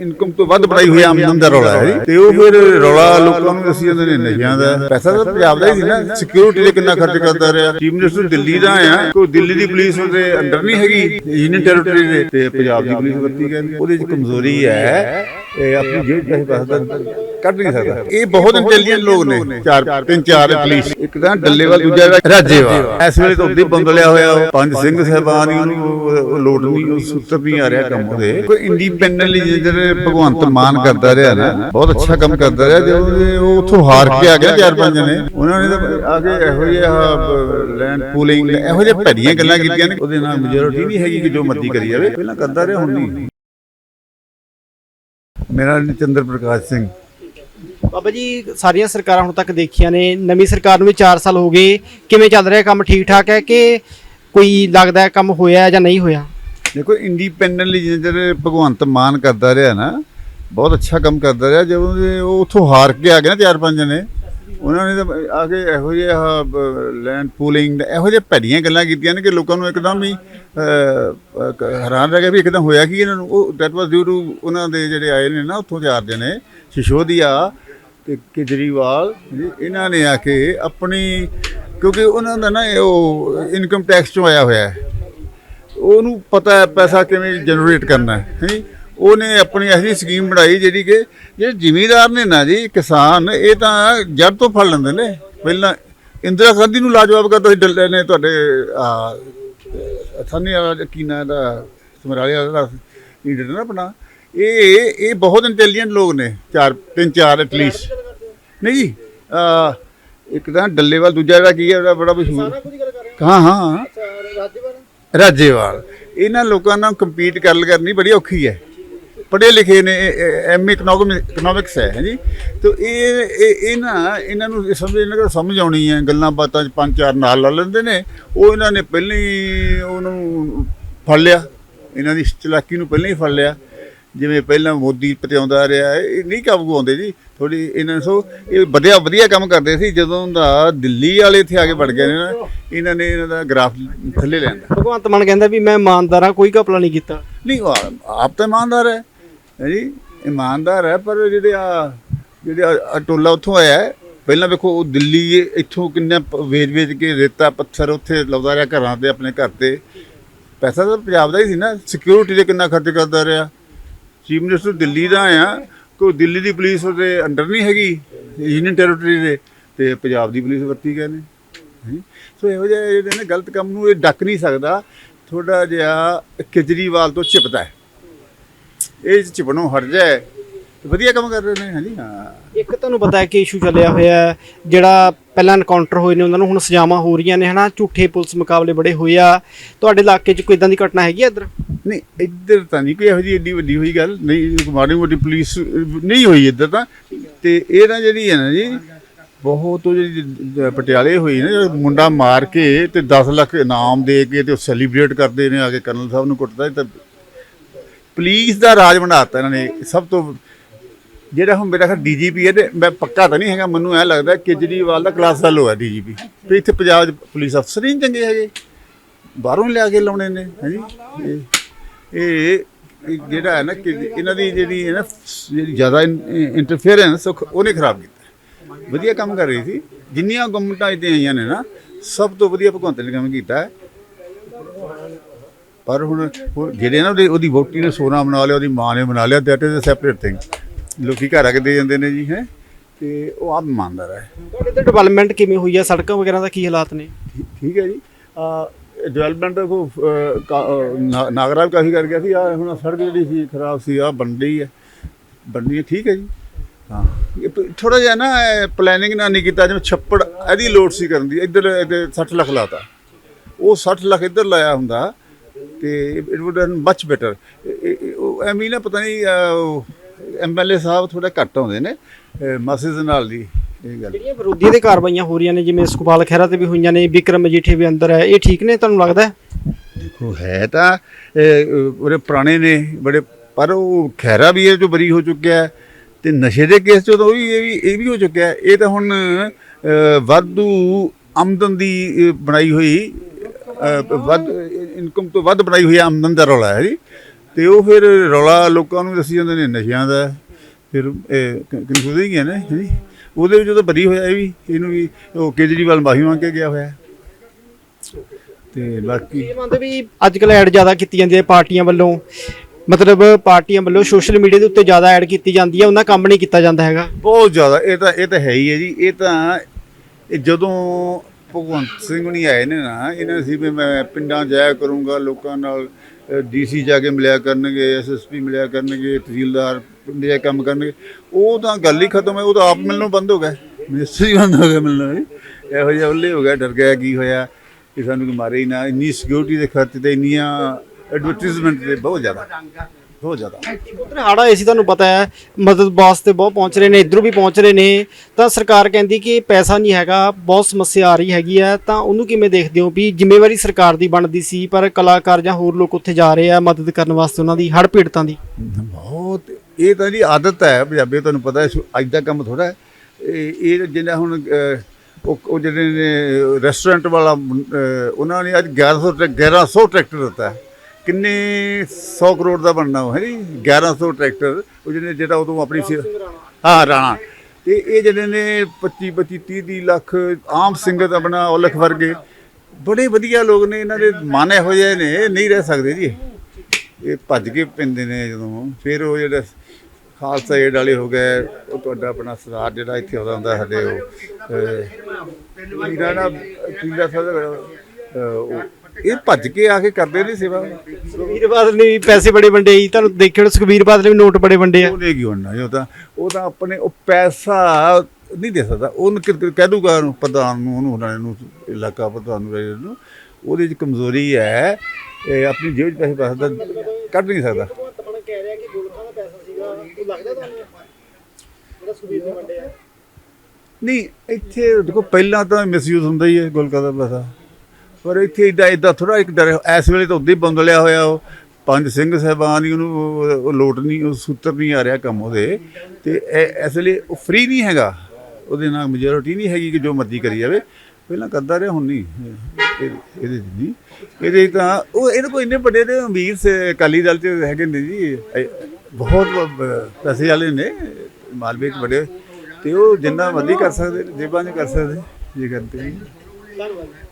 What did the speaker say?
Income ਤੋਂ ਵੱਧ ਬਣਾਈ ਹੋਈ, ਆਮਦਨ ਦਾ ਰੌਲਾ ਹੈ ਤੇ ਉਹ ਫਿਰ ਰੌਲਾ ਲੋਕਾਂ ਨੂੰ ਦੱਸੀ ਜਾਂਦੇ ਨੇ ਨਸ਼ਿਆਂ ਦਾ ਪੈਸਾ ਤਾਂ ਪੰਜਾਬ ਦਾ ਹੀ ਸੀ ਨਾ ਸਿਕਿਉਰਿਟੀ ਤੇ ਕਿੰਨਾ ਖਰਚ ਕਰਦਾ ਰਿਹਾ। ਚੀਫ ਮਿਨਿਸਟਰ ਦਿੱਲੀ ਦਾ ਆ ਕੋਈ ਦਿੱਲੀ ਦੀ ਪੁਲਿਸ ਉਹਦੇ ਅੰਡਰ ਨਹੀਂ ਹੈਗੀ ਯੂਨੀਅਨ ਟੈਰੀਟਰੀ ਦੇ, ਤੇ ਪੰਜਾਬ ਦੀ ਪੁਲਿਸ ਵਰਤੀ ਗਈ। ਉਹਦੇ ਚ ਕਮਜ਼ੋਰੀ ਹੈ ਇਹ ਆਪਣੀ ਜੇਬ ਪੈਸੇ ਪਾਸਦਾ ਕੱਢ ਨਹੀਂ ਸਕਦਾ। ਇਹ ਬਹੁਤ ਇੰਟੈਲੀਜੈਂਟ ਲੋਕ ਨੇ। ਚਾਰ ਤਿੰਨ ਚਾਰ ਪੁਲਿਸ ਇੱਕ ਤਾਂ ਡੱਲੇਵਾਲ ਦੂਜਾ ਰਾਜੇਵਾਲ। ਇਸ ਵੇਲੇ ਤਾਂ ਉੱਦੀ ਬੰਦਲਿਆ ਹੋਇਆ ਉਹ ਪੰਜ ਸਿੰਘ ਸਾਹਿਬਾਨ ਹੀ ਉਹਨੂੰ ਉਹ- ਉਹ ਲੋਟ ਨਹੀਂ ਉਹ ਸੁੱਤਰ ਨਹੀਂ ਆ ਰਿਹਾ ਕੰਮ ਉਹਦੇ ਕੋਈ ਇੰਡੀਪੈਂਡੈਂਟਲੀ ਜਿਹੜੇ ਭਗਵੰਤ ਮਾਨ ਕਰਦਾ ਰਿਹਾ ਨਾ ਬਹੁਤ ਅੱਛਾ ਕੰਮ ਕਰਦਾ ਰਿਹਾ। ਦੇ ਉਹ ਉੱਥੋਂ ਹਾਰ ਕੇ ਆ ਗਿਆ ਚਾਰ ਪੰਜ ਨੇ ਉਹਨਾਂ ਨੇ ਤਾਂ ਆ ਕੇ ਇਹੋ ਜਿਹਾ ਲੈਂਡ ਪੂਲਿੰਗ ਇਹੋ ਜਿਹੇ ਭੈੜੀਆਂ ਗੱਲਾਂ ਕੀਤੀਆਂ ਨੇ। ਉਹਦੇ ਨਾਲ ਮੈਜੋਰਿਟੀ ਨਹੀਂ ਹੈਗੀ ਕਿ ਜੋ ਮਰਜ਼ੀ ਕਰੀ ਜਾਵੇ। ਪਹਿਲਾਂ ਕਰਦਾ ਰਿਹਾ ਹੁਣ ਨਹੀਂ। ਮੇਰਾ ਨਾਮ ਚੰਦਰ ਪ੍ਰਕਾਸ਼ ਸਿੰਘ। ਬਾਬਾ ਜੀ ਸਾਰੀਆਂ ਸਰਕਾਰਾਂ ਹੁਣ ਤੱਕ ਦੇਖੀਆਂ ਨੇ ਨਵੀਂ ਸਰਕਾਰ ਨੂੰ ਵੀ 4 ਸਾਲ ਹੋ ਗਏ ਕਿਵੇਂ ਚੱਲ ਰਿਹਾ ਕੰਮ? ਠੀਕ ਠਾਕ ਹੈ ਕਿ ਕੋਈ ਲੱਗਦਾ ਕੰਮ ਹੋਇਆ ਜਾਂ ਨਹੀਂ ਹੋਇਆ? ਦੇਖੋ ਇੰਡੀਪੈਂਡੈਂਟਲੀ ਜਿਹੜੇ ਭਗਵੰਤ ਮਾਨ ਕਰਦਾ ਰਿਹਾ ਨਾ ਬਹੁਤ ਅੱਛਾ ਕੰਮ ਕਰਦਾ ਰਿਹਾ ਜਦੋਂ ਉਹ ਉੱਥੋਂ ਹਾਰ ਕੇ ਆ ਗਏ ਨਾ ਚਾਰ ਪੰਜ ਨੇ ਉਹਨਾਂ ਨੇ ਤਾਂ ਆ ਕੇ ਇਹੋ ਜਿਹਾ ਲੈਂਡ ਪੂਲਿੰਗ ਇਹੋ ਜਿਹੇ ਭੈੜੀਆਂ ਗੱਲਾਂ ਕੀਤੀਆਂ ਨੇ ਕਿ ਲੋਕਾਂ ਨੂੰ ਇੱਕਦਮ ਹੀ ਹੈਰਾਨ ਰਹਿ ਗਿਆ ਵੀ ਇੱਕਦਮ ਹੋਇਆ ਕੀ ਇਹਨਾਂ ਨੂੰ? ਉਹ ਦੈਟ ਵਾਸ ਡਿਊ ਟੂ ਉਹਨਾਂ ਦੇ ਜਿਹੜੇ ਆਏ ਨੇ ਨਾ ਉੱਥੋਂ ਚਾਰ ਜਣੇ ਸ਼ਿਸ਼ੋਦੀਆ ਤੇ ਕੇਜਰੀਵਾਲ ਜੀ, ਇਹਨਾਂ ਨੇ ਆ ਕੇ ਆਪਣੀ ਕਿਉਂਕਿ ਉਹਨਾਂ ਦਾ ਨਾ ਇਹ ਉਹ ਇਨਕਮ ਟੈਕਸ ਚੋਂ ਆਇਆ ਹੋਇਆ ਹੈ। ਉਹਨੂੰ ਪਤਾ ਹੈ ਪੈਸਾ ਕਿਵੇਂ ਜਨਰੇਟ ਕਰਨਾ ਹੈ ਹੈਂ ਉਹਨੇ ਆਪਣੀ ਐਸੀ ਸਕੀਮ ਬਣਾਈ ਜਿਹੜੀ ਕਿ ਜਿਹੜੇ ਜ਼ਿਮੀਂਦਾਰ ਨੇ ਨਾ ਜੀ ਕਿਸਾਨ ਇਹ ਤਾਂ ਜੜ ਤੋਂ ਫੜ ਲੈਂਦੇ ਨੇ। ਪਹਿਲਾਂ ਇੰਦਰਾ ਗਾਂਧੀ ਨੂੰ ਲਾਜਵਾਬ ਕਰਦਾ ਸੀ ਡੱਲੇ ਨੇ ਤੁਹਾਡੇ ਆ ਅਥਾਨੀ ਵਾਲਾ ਕੀ ਨਾਂ ਦਾ ਸਮਰਾਲੇ ਵਾਲਾ ਦਾ ਲੀਡਰ ਨਾ ਆਪਣਾ ਇਹ ਇਹ ਬਹੁਤ ਇੰਟੈਲੀਜੈਂਟ ਲੋਕ ਨੇ ਚਾਰ ਤਿੰਨ ਚਾਰ ਐਟਲੀਸਟ ਨਹੀਂ ਜੀ ਇੱਕ ਤਾਂ ਡੱਲੇਵਾਲ ਦੂਜਾ ਜਿਹੜਾ ਕੀ ਹੈ ਉਹਦਾ ਬੜਾ ਮਸ਼ਹੂਰ। ਹਾਂ ਹਾਂ? ਰਾਜੇਵਾਲ? ਇਹਨਾਂ ਲੋਕਾਂ ਨਾਲ ਕੰਪੀਟ ਕਰ ਕਰਨੀ ਬੜੀ ਔਖੀ ਹੈ। ਪੜ੍ਹੇ ਲਿਖੇ ਨੇ ਐਮ ਇਕਨੋਮਿਕਸ ਹੈ ਹੈ ਜੀ। ਤੇ ਇਹ ਇਹ ਇਹ ਨਾ ਇਹਨਾਂ ਨੂੰ ਸਮਝ ਇਹਨਾਂ ਨੂੰ ਸਮਝ ਆਉਣੀ ਹੈ ਗੱਲਾਂ ਬਾਤਾਂ ਚ ਪੰਜ ਚਾਰ ਨਾਲ ਲਾ ਲੈਂਦੇ ਨੇ। ਉਹ ਇਹਨਾਂ ਨੇ ਪਹਿਲਾਂ ਹੀ ਉਹਨੂੰ ਫੜ ਲਿਆ। ਇਹਨਾਂ ਦੀ ਚਲਾਕੀ ਨੂੰ ਪਹਿਲਾਂ ਹੀ ਫੜ ਲਿਆ। ਜਿਵੇਂ ਪਹਿਲਾਂ ਮੋਦੀ ਪਤਿਆਉਂਦਾ ਰਿਹਾ ਇਹ ਨਹੀਂ ਕਾਬੂ ਆਉਂਦੇ ਜੀ। ਥੋੜੀ ਇਹਨਾਂ ਨੂੰ ਸੋ ਇਹ ਵਧੀਆ ਵਧੀਆ ਕੰਮ ਕਰਦੇ ਸੀ। ਜਦੋਂ ਦਾ ਦਿੱਲੀ ਵਾਲੇ ਇੱਥੇ ਆ ਕੇ ਵੜ ਗਏ ਨੇ ਨਾ ਇਹਨਾਂ ਨੇ ਇਹਨਾਂ ਦਾ ਗ੍ਰਾਫ ਥੱਲੇ ਲੈਂਦਾ ਭਗਵੰਤ ਮਾਨ ਕਹਿੰਦਾ ਵੀ ਮੈਂ ਇਮਾਨਦਾਰ ਹਾਂ ਕੋਈ ਘਪਲਾ ਨਹੀਂ ਕੀਤਾ। ਨਹੀਂ ਆਪ ਤਾਂ ਇਮਾਨਦਾਰ ਹੈ। ਜੀ, ਇਮਾਨਦਾਰ ਹੈ, ਪਰ ਜਿਹੜੇ ਆ, ਜਿਹੜੇ ਆ- ਟੋਲਾ ਉੱਥੋਂ ਆਇਆ ਪਹਿਲਾਂ ਵੇਖੋ, ਉਹ ਦਿੱਲੀ ਇੱਥੋਂ ਕਿੰਨੇ ਪ- ਵੇਚ ਵੇਚ ਕੇ ਰੇਤਾ ਪੱਥਰ ਉੱਥੇ ਲਾਉਂਦਾ ਰਿਹਾ ਘਰਾਂ ਤੇ ਆਪਣੇ ਘਰ ਤੇ। ਪੈਸਾ ਤਾਂ ਪੰਜਾਬ ਦਾ ਹੀ ਸੀ ਨਾ ਸਿਕਿਉਰਿਟੀ ਤੇ ਕਿੰਨਾ ਖਰਚ ਕਰਦਾ ਰਿਹਾ। ਚੀਫ ਮਿਨਿਸਟਰ ਦਿੱਲੀ ਦਾ ਆ ਕੋਈ ਦਿੱਲੀ ਦੀ ਪੁਲਿਸ ਉਹਦੇ ਅੰਡਰ ਨਹੀਂ ਹੈਗੀ ਯੂਨੀਅਨ ਟੈਰੀਟਰੀ ਦੇ, ਤੇ ਪੰਜਾਬ ਦੀ ਪੁਲਿਸ ਵਰਤੀ ਗਏ ਨੇ। ਹੈਂ। ਸੋ ਇਹੋ ਜਿਹੇ ਜਿਹੜੇ ਨੇ ਗਲਤ ਕੰਮ ਨੂੰ ਇਹ ਡੱਕ ਨਹੀਂ ਸਕਦਾ। ਥੋੜਾ ਜਿਹਾ ਕੇਜਰੀਵਾਲ ਤੋਂ ਚਿਪਦਾ ਹੈ। ਇਹ ਚਿਪਣੋਂ ਹਟ ਜਾਏ। ਤੇ ਵਧੀਆ ਕੰਮ ਕਰ ਰਹੇ ਨੇ ਹਾਂਜੀ? ਹਾਂ। ਇੱਕ ਤੁਹਾਨੂੰ ਪਤਾ ਹੈ ਕਿ ਇਸ਼ੂ ਚੱਲਿਆ ਹੋਇਆ ਹੈ ਜਿਹੜਾ ਪਹਿਲਾਂ ਐਨਕਾਊਂਟਰ ਹੋਏ ਨੇ ਉਹਨਾਂ ਨੂੰ ਹੁਣ ਸਜ਼ਾਵਾਂ ਹੋ ਰਹੀਆਂ ਨੇ ਹਨਾ? ਝੂਠੇ ਪੁਲਿਸ ਮੁਕਾਬਲੇ ਬੜੇ ਹੋਏ ਆ। ਤੁਹਾਡੇ ਇਲਾਕੇ 'ਚ ਕੋਈ ਇਦਾਂ ਦੀ ਘਟਨਾ ਹੈਗੀ ਆ ਇੱਧਰ? ਨਹੀਂ ਇੱਧਰ ਤਾਂ ਨਹੀਂ ਕੋਈ ਇਹੋ ਜਿਹੀ ਏਡੀ ਵੱਡੀ ਹੋਈ ਗੱਲ। ਨਹੀਂ ਮਾੜੀ ਮੋਟੀ ਪੁਲਿਸ ਨਹੀਂ ਹੋਈ ਇੱਧਰ ਤਾਂ। ਤੇ ਇਹ ਨਾ ਜਿਹੜੀ ਹੈ ਨਾ ਜੀ ਬਹੁਤ ਉਹ ਜਿਹੜੀ ਜ- ਪਟਿਆਲੇ ਹੋਈ ਨਾ ਜਿਹੜਾ ਮੁੰਡਾ ਮਾਰ ਕੇ ਤੇ 10 ਲੱਖ ਇਨਾਮ ਦੇ ਕੇ ਤੇ ਉਹ ਸੈਲੀਬ੍ਰੇਟ ਕਰਦੇ ਨੇ ਆ ਕੇ ਕਰਨਲ ਸਾਹਿਬ ਨੂੰ ਕੁੱਟਦਾ ਤੇ ਪੁਲਿਸ ਦਾ ਰਾਜ ਬਣਾਤਾ ਇਹਨਾਂ ਨੇ, ਸਭ ਤੋਂ ਜਿਹੜਾ ਹੁਣ ਮੇਰਾ ਖਿਆਲ ਡੀਜੀਪੀ ਹੈ ਤੇ ਮੈਂ ਪੱਕਾ ਤਾਂ ਨਹੀਂ ਹੈਗਾ, ਮੈਨੂੰ ਐ ਲੱਗਦਾ ਕੇਜਰੀਵਾਲ ਦਾ ਕਲਾਸ ਦਾ ਲੋ ਹੈ ਡੀਜੀਪੀ। ਤੇ ਇੱਥੇ ਪੰਜਾਬ 'ਚ ਪੁਲਿਸ ਅਫਸਰ ਹੀ ਨਹੀਂ ਚੰਗੇ ਹੈਗੇ। ਬਾਹਰੋਂ ਲਿਆ ਕੇ ਲਾਉਣੇ ਨੇ ਹਾਂਜੀ ਇਹ ਇਹ ਇਹ ਜਿਹੜਾ ਹੈ ਨਾ ਕਿ ਇਹਨਾਂ ਦੀ ਜਿਹੜੀ ਹੈ ਨਾ, ਜਿਹੜੀ ਜ਼ਿਆਦਾ ਇੰਟਰਫੇਰੈਂਸ ਉਹਨੇ ਖਰਾਬ ਕੀਤਾ। ਵਧੀਆ ਕੰਮ ਕਰ ਰਹੀ ਸੀ। ਜਿੰਨੀਆਂ ਗਵਰਨਮੈਂਟਾਂ ਇੱਥੇ ਆਈਆਂ ਨੇ ਨਾ, ਸਭ ਤੋਂ ਵਧੀਆ ਭਗਵੰਤ ਨੇ ਕੰਮ ਕੀਤਾ। ਹੈ ਪਰ ਹੁਣ ਉਹ ਜਿਹੜੇ ਨਾ ਉਹਦੀ ਉਹਦੀ ਵੋਟੀ ਨੇ ਸੋਨਾ ਬਣਾ ਲਿਆ ਉਹਦੀ ਮਾਂ ਨੇ ਬਣਾ ਲਿਆ that is a separate thing ਲੋਕੀ ਘਰ ਆ ਕੇ ਦੇ ਜਾਂਦੇ ਨੇ ਜੀ ਹੈ? ਤੇ ਉਹ ਆਪ ਇਮਾਨਦਾਰ ਹੈ। ਤੁਹਾਡੇ ਤੇ ਡਿਵੈਲਪਮੈਂਟ ਕਿਵੇਂ ਹੋਈ ਆ? ਸੜਕਾਂ ਵਗੈਰਾ ਦਾ ਕੀ ਹਾਲਾਤ ਨੇ? ਠੀ- ਠੀਕ ਹੈ ਜੀ। ਡਿਵੈਲਪਮੈਂਟ ਕੋ ਨਾਗਰਾ ਵੀ ਕਾਫੀ ਕਰ ਗਿਆ ਸੀ। ਆ ਹੁਣ ਸੜਕ ਜਿਹੜੀ ਸੀ ਖਰਾਬ ਸੀ ਆ ਬਣ ਰਹੀ ਹੈ। ਬਣਨੀ ਹੈ ਠੀਕ ਹੈ ਜੀ। ਹਾਂ। ਥੋੜਾ ਜਿਹਾ ਨਾ ਪਲੈਨਿੰਗ ਨਾਲ ਨਹੀਂ ਕੀਤਾ ਜਿਵੇਂ ਛੱਪੜ ਇਹਦੀ ਲੋਡ ਸੀ ਕਰਨ ਦੀ। ਇੱਧਰ ਇਹਦੇ 60 ਲੱਖ ਲਾਤਾ। ਉਹ 60 ਲੱਖ ਇੱਧਰ ਲਾਇਆ ਹੁੰਦਾ। ਤੇ it would been much better ਐਵੇਂ ਨਾ ਪਤਾ ਨਹੀਂ ਐਮਐਲਏ ਸਾਹਿਬ ਥੋੜਾ ਘੱਟ ਆਉਂਦੇ ਨੇ ਮਾਸਿਸ ਨਾਲ ਦੀ ਇਹ ਗੱਲ ਜਿਹੜੀਆਂ ਵਿਰੋਧੀਆਂ ਦੇ ਕਾਰਵਾਈਆਂ ਹੋ ਰਹੀਆਂ ਨੇ ਜਿਵੇਂ ਸੁਖਪਾਲ ਖਹਿਰਾ ਤੇ ਵੀ ਹੋਈਆਂ ਨੇ ਵਿਕਰਮ ਮਜੀਠੇ ਵੀ ਅੰਦਰ ਹੈ ਇਹ ਠੀਕ ਨੇ ਤੁਹਾਨੂੰ ਲੱਗਦਾ ਉਹ ਹੈ ਤਾਂ ਬੜੇ ਪੁਰਾਣੇ ਨੇ ਬੜੇ ਪਰ ਉਹ ਖੈਰਾ ਵੀ ਇਹ ਜੋ ਬਰੀ ਹੋ ਚੁੱਕਿਆ ਹੈ ਤੇ ਨਸ਼ੇ ਦੇ ਕੇਸ ਚੋਂ ਤਾਂ ਉਹ ਵੀ ਇਹ ਵੀ ਇਹ ਵੀ ਹੋ ਚੁੱਕਿਆ ਹੈ। ਇਹ ਤਾਂ ਹੁਣ ਵਾਧੂ ਆਮਦਨ ਦੀ ਬਣਾਈ ਹੋਈ ਵੱਧ ਇਨਕਮ ਤੋਂ ਵੱਧ ਬਣਾਈ ਹੋਈ ਆਮਦਨ ਦਾ ਰੌਲਾ ਹੈ ਜੀ। ਤੇ ਉਹ ਫਿਰ ਰੌਲਾ ਲੋਕਾਂ ਨੂੰ ਦੱਸੀ ਜਾਂਦੇ ਨੇ ਨਸ਼ਿਆਂ ਦਾ ਹੈ। ਫਿਰ ਇਹ ਕਨਫਿਊਜ਼ ਹੀ ਗਿਆ ਨਾ ਜੀ। ਉਹਦੇ ਵਿੱਚ ਜਦੋਂ ਬਰੀ ਹੋਇਆ ਇਹ ਵੀ ਇਹਨੂੰ ਵੀ ਉਹ ਕੇਜਰੀਵਾਲ ਮਾਫੀ ਮੰਗ ਕੇ ਗਿਆ ਹੋਇਆ ਤੇ ਬਾਕੀ ਇਹ ਮੰਨਦੇ ਵੀ ਅੱਜ ਕੱਲ੍ਹ ਐਡ ਜ਼ਿਆਦਾ ਕੀਤੀ ਜਾਂਦੀ ਹੈ ਪਾਰਟੀਆਂ ਵੱਲੋਂ। ਮਤਲਬ ਪਾਰਟੀਆਂ ਵੱਲੋਂ ਸੋਸ਼ਲ ਮੀਡੀਆ ਦੇ ਉੱਤੇ ਜ਼ਿਆਦਾ ਐਡ ਕੀਤੀ ਜਾਂਦੀ ਹੈ ਉਹਨਾਂ ਕੰਮ ਨਹੀਂ ਕੀਤਾ ਜਾਂਦਾ ਹੈਗਾ। ਬਹੁਤ ਜ਼ਿਆਦਾ ਇਹ ਤਾਂ ਇਹ ਤਾਂ ਹੈ ਹੀ ਹੈ ਜੀ। ਇਹ ਤਾਂ ਜਦੋਂ ਭਗਵੰਤ ਸਿੰਘ ਨਹੀਂ ਆਏ ਨੇ ਨਾ। ਇਹਨਾਂ ਸੀ ਵੀ ਮੈਂ ਪਿੰਡਾਂ ਜਾਇਆ ਕਰੂੰਗਾ, ਲੋਕਾਂ ਨਾਲ ਡੀਸੀ ਜਾ ਕੇ ਮਿਲਿਆ ਕਰਨਗੇ ਐਸਐਸਪੀ ਮਿਲਿਆ ਕਰਨਗੇ, ਤਹਿਸੀਲਦਾਰ ਪਿੰਡ ਜਾ ਕੰਮ ਕਰਨਗੇ। ਉਹ ਤਾਂ ਗੱਲ ਹੀ ਖਤਮ ਹੈ ਉਹ ਤਾਂ ਆਪ ਮਿਲਣੋਂ ਬੰਦ ਹੋ ਗਿਆ ਮਿਨਿਸਟਰ ਬੰਦ ਹੋ ਗਿਆ ਮਿਲਣਾ ਵੀ। ਇਹੋ ਜਿਹਾ ਉੱਲੇ ਹੋ ਗਿਆ ਡਰ ਗਿਆ ਕੀ ਹੋਇਆ ਕਿ ਸਾਨੂੰ ਕਿ ਮਾਰੇ ਹੀ ਨਾ। ਇੰਨੀ ਸਿਕਿਉਰਿਟੀ ਦੇ ਖਰਚ ਤੇ ਇੰਨੀਆਂ ਐਡਵਰਟਾਈਜ਼ਮੈਂਟ ਤੇ ਬਹੁਤ ਜ਼ਿਆਦਾ। ਬਹੁਤ ਜ਼ਿਆਦਾ। ਉਧਰ ਹੜਾ ਏਸੀ ਤੁਹਾਨੂੰ ਪਤਾ ਹੈ ਮਦਦ ਵਾਸਤੇ ਬਹੁਤ ਪਹੁੰਚ ਰਹੇ ਨੇ, ਇਧਰੋਂ ਵੀ ਪਹੁੰਚ ਰਹੇ ਨੇ। ਤਾਂ ਸਰਕਾਰ ਕਹਿੰਦੀ ਕਿ ਪੈਸਾ ਨਹੀਂ ਹੈਗਾ, ਬਹੁਤ ਸਮੱਸਿਆ ਆ ਰਹੀ ਹੈਗੀ ਹੈ। ਤਾਂ ਉਹਨੂੰ ਕਿਵੇਂ ਦੇਖਦੇ ਹੋ ਵੀ ਜ਼ਿੰਮੇਵਾਰੀ ਸਰਕਾਰ ਦੀ ਬਣਦੀ ਸੀ, ਪਰ ਕਲਾਕਾਰ ਜਾਂ ਹੋਰ ਲੋਕ ਉੱਥੇ ਜਾ ਰਹੇ ਆ ਮਦਦ ਕਰਨ ਵਾਸਤੇ ਉਹਨਾਂ ਦੀ ਹੜ ਪੀੜਤਾਂ ਦੀ? ਬਹੁਤ, ਇਹ ਤਾਂ ਜੀ ਆਦਤ ਹੈ ਪੰਜਾਬੀ, ਤੁਹਾਨੂੰ ਪਤਾ ਅੱਜ ਦਾ ਕੰਮ ਥੋੜਾ ਹੈ। ਇਹ ਇਹ ਜਿਹੜਾ ਹੁਣ ਉਹ ਜਿਹੜੇ ਨੇ ਰੈਸਟੋਰੈਂਟ ਵਾਲਾ ਉਹਨਾਂ ਨੇ ਅੱਜ 1100 ਟਰੈ- 1100 ਟਰੈਕਟਰ ਦਿੱਤਾ ਹੈ। ਕਿੰਨੇ 100 ਕਰੋੜ ਦਾ ਬਣਨਾ ਉਹ ਹੈ ਜੀ? 1100 ਟਰੈਕਟਰ, ਉਹ ਜਿਹੜੇ ਜਿਹੜਾ ਉਦੋਂ ਆਪਣੀ ਸੀ। ਹਾਂ, ਰਾਣਾ। ਤੇ ਇਹ ਜਿਹੜੇ ਨੇ 25 25 30 30 ਲੱਖ ਆਮ ਸਿੰਗਤ ਆਪਣਾ ਔਲਖ ਵਰਗੇ, ਬੜੇ ਵਧੀਆ ਲੋਕ ਨੇ, ਇਹਨਾਂ ਦੇ ਮਨ ਇਹੋ ਜਿਹੇ ਨੇ ਨਹੀਂ ਰਹਿ ਸਕਦੇ ਜੀ। ਇਹ ਭੱਜ ਕੇ ਪੈਂਦੇ ਨੇ ਜਦੋਂ। ਫਿਰ ਉਹ ਜਿਹੜਾ ਖਾਲਸਾ ਏਡ ਵਾਲੇ ਹੋ ਗਏ, ਉਹ ਤੁਹਾਡਾ ਆਪਣਾ ਸਰਦਾਰ ਜਿਹੜਾ ਇੱਥੇ ਆਉਂਦਾ ਹੁੰਦਾ ਸਾਡੇ ਉਹ ਮੇਰਾ ਨਾ ਕਿਲਾ ਸਾਹਿਬ ਇਹ ਭੱਜ ਕੇ ਆ ਕੇ ਕਰਦੇ ਨੇ ਸੇਵਾ। ਸੁਖਬੀਰ ਬਾਦਲ ਨੇ ਵੀ ਪੈਸੇ ਬੜੇ ਵੰਡੇ ਜੀ। ਤੁਹਾਨੂੰ ਦੇਖਿਓ ਸੁਖਬੀਰ ਬਾਦਲ ਨੇ ਵੀ ਨੋਟ ਬੜੇ ਵੰਡੇ ਆ। ਉਹ ਨਹੀਂ ਕੀ ਹੋਣਾ ਉਹ ਤਾਂ ਉਹ ਤਾਂ ਆਪਣੇ ਉਹ ਪੈਸਾ ਨਹੀਂ ਦੇ ਸਕਦਾ। ਉਹਨੂੰ ਕਿ- ਕਹਿ ਦੂਗਾ ਉਹਨੂੰ ਪ੍ਰਧਾਨ ਨੂੰ ਉਹਨੂੰ ਉਹਨਾਂ ਨੂੰ ਇਲਾਕਾ ਪ੍ਰਧਾਨ ਨੂੰ ਉਹਦੇ ਚ ਕਮਜ਼ੋਰੀ ਹੈ ਇਹ ਆਪਣੀ ਜੇਬ ਚ ਪੈਸੇ ਪਾ ਸਕਦਾ ਕੱਢ ਨਹੀਂ ਸਕਦਾ। ਭਗਵੰਤ ਕਹਿ ਰਿਹਾ ਕਿ ਗੋਲਖਾਂ ਦਾ ਪੈਸਾ ਸੀਗਾ ਉਹ ਲੱਗਦਾ ਤੁਹਾਨੂੰ ਜਿਹੜਾ ਸੁਖਬੀਰ ਨੇ ਵੰਡਿਆ ਨਹੀਂ ਇੱਥੇ ਦੇਖੋ ਪਹਿਲਾਂ ਤਾਂ ਮਿਸਯੂਜ਼ ਹੁੰਦਾ ਹੀ ਹੈ ਗੁਲਕਾ ਦਾ ਪੈਸਾ ਪਰ ਇੱਥੇ ਇਦਾਂ ਇਦਾਂ ਥੋੜਾ ਇੱਕ ਡਰ ਇਸ ਵੇਲੇ ਤਾਂ ਉਦੋਂ ਹੀ ਬੰਦਲਿਆ ਹੋਇਆ ਉਹ। ਪੰਜ ਸਿੰਘ ਸਾਹਿਬਾਨ ਹੀ ਉਹਨੂੰ ਉਹ- ਲੋਟ ਨਹੀਂ ਉਹ ਸੂਤਰ ਨਹੀਂ ਆ ਰਿਹਾ ਕੰਮ ਉਹਦੇ। ਤੇ ਇਸ ਵੇਲੇ ਉਹ ਫ੍ਰੀ ਨਹੀਂ ਹੈਗਾ। ਉਹਦੇ ਨਾਲ ਮੈਜੋਰਿਟੀ ਨਹੀਂ ਹੈਗੀ ਕਿ ਜੋ ਮਰਜ਼ੀ ਕਰੀ ਜਾਵੇ। ਪਹਿਲਾਂ ਕਰਦਾ ਰਿਹਾ, ਹੁਣ ਨਹੀਂ। ਇਹਦੇ 'ਚ ਨਹੀਂ। ਇਹਦੇ 'ਚ ਤਾਂ ਉਹ ਇਹਦੇ ਕੋਈ ਇੰਨੇ ਵੱਡੇ ਤੇ ਅਮੀਰ ਅਕਾਲੀ ਦਲ ਚ ਹੈਗੇ ਨੇ ਜੀ। ਬਹੁਤ ਪੈਸੇ ਵਾਲੇ ਨੇ। ਮਾਲਵੇ ਚ ਬੜੇ ਤੇ ਉਹ ਜਿੰਨਾ ਮਰਜ਼ੀ ਕਰ ਸਕਦੇ ਜੇਬਾਂ 'ਚ ਕਰ ਸਕਦੇ ਜੇ ਕਰਦੇ ਧੰਨਵਾਦ